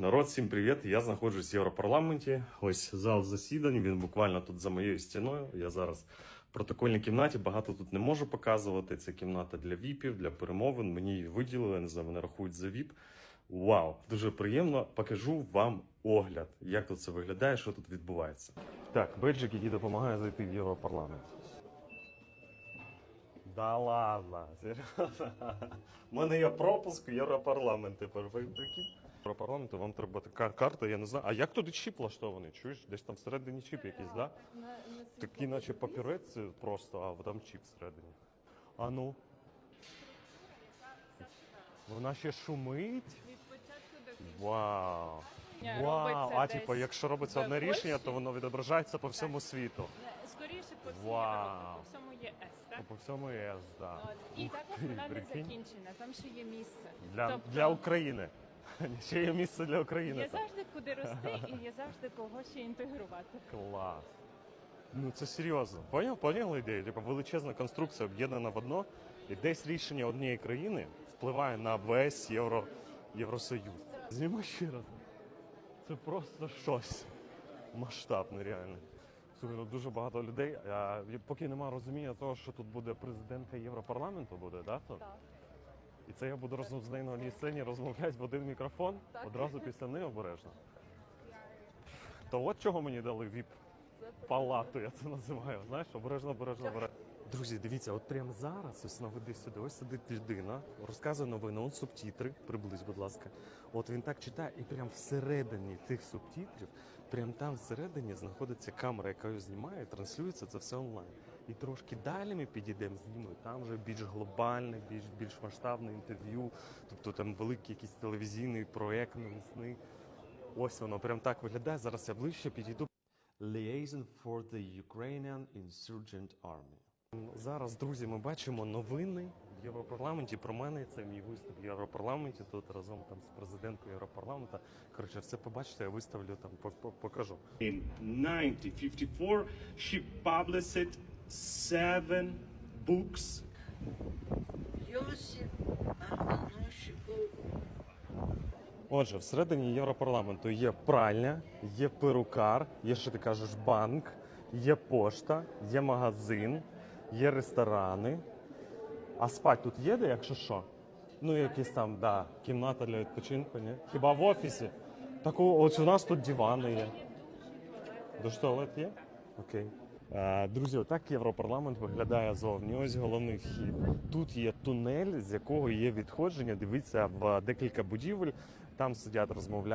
Народ, всім привіт! Я знаходжусь в Європарламенті. Ось зал засідань. Він буквально тут за моєю стіною. Я зараз в протокольній кімнаті. Багато тут не можу показувати. Це кімната для віпів, для перемовин. Мені її виділили, не знаю, мене рахують за віп. Вау, дуже приємно. Покажу вам огляд, як тут це виглядає, що тут відбувається. Так, беджик, який допомагає зайти в Європарламент. Да ладно, серйозно. У мене є пропуск в Європарламент тепер. Ви прикинь? Європарламенту вам треба така карта, я не знаю. А як туди чіп влаштований? Чуєш? Десь там всередині чіп якийсь, да? Такий, наче папірець просто, а там чіп всередині. А ну. Вона ще шумить. Вау. Вау. А типу, якщо робиться одне рішення, то воно відображається по всьому світу. Скоріше по всій Вау. Європі, по всьому ЄС, так? По всьому ЄС. От. І також вона не прикинь. закінчена, там ще є місце. Для, Тобто для України. Ще є місце для України. Є там. завжди куди рости і є завжди кого ще інтегрувати. Клас. Ну це серйозно. Поняв? Поняли ідею? Типу величезна конструкція об'єднана в одно, і десь рішення однієї країни впливає на весь Євро, Євросоюз. Зніми ще раз. Це просто щось. Масштаб нереальний. Ну дуже багато людей. А, поки немає розуміння того, що тут буде президентка Європарламенту, буде, да? Так. І це я буду разом з нею на одній сцені розмовляти в один мікрофон одразу після неї обережно. То от чого мені дали віп палату, я це називаю. Знаєш, обережно, обережно, обережно. Друзі, дивіться, от прямо зараз, ось наведи сюди, ось сидить людина, розказує новини, он субтітри, приблизь, будь ласка. От він так читає, і прямо всередині тих субтитрів, прямо там всередині знаходиться камера, яка його знімає, транслюється це все онлайн. І трошки далі ми підійдемо з ними, там вже більш глобальне, більш більш масштабне інтерв'ю, тобто там великий якийсь телевізійний проект навісний. Ось воно прям так виглядає. Зараз я ближче підійду. Liaison for the Ukrainian Insurgent Army. Зараз, друзі, ми бачимо новини в Європарламенті. Про мене це мій виступ в Європарламенті. Тут разом там з президенткою Європарламенту. Коротше, все побачите, я виставлю там, по- по- покажу. In 1954, she published seven books Йосип Аганощиков. Отже, всередині Європарламенту є пральня, є перукар, є, що ти кажеш, банк, є пошта, є магазин, є ресторани. А спать тут є де, якщо що? Ну, якісь там, да, кімната для відпочинку, ні? Хіба в офісі? Так ось у нас тут дивани є. Душ туалет є? Окей. Е, Друзі, отак Європарламент виглядає зовні. Ось головний вхід. Тут є тунель, з якого є відходження. Дивіться в декілька будівель. Там сидять, розмовляють.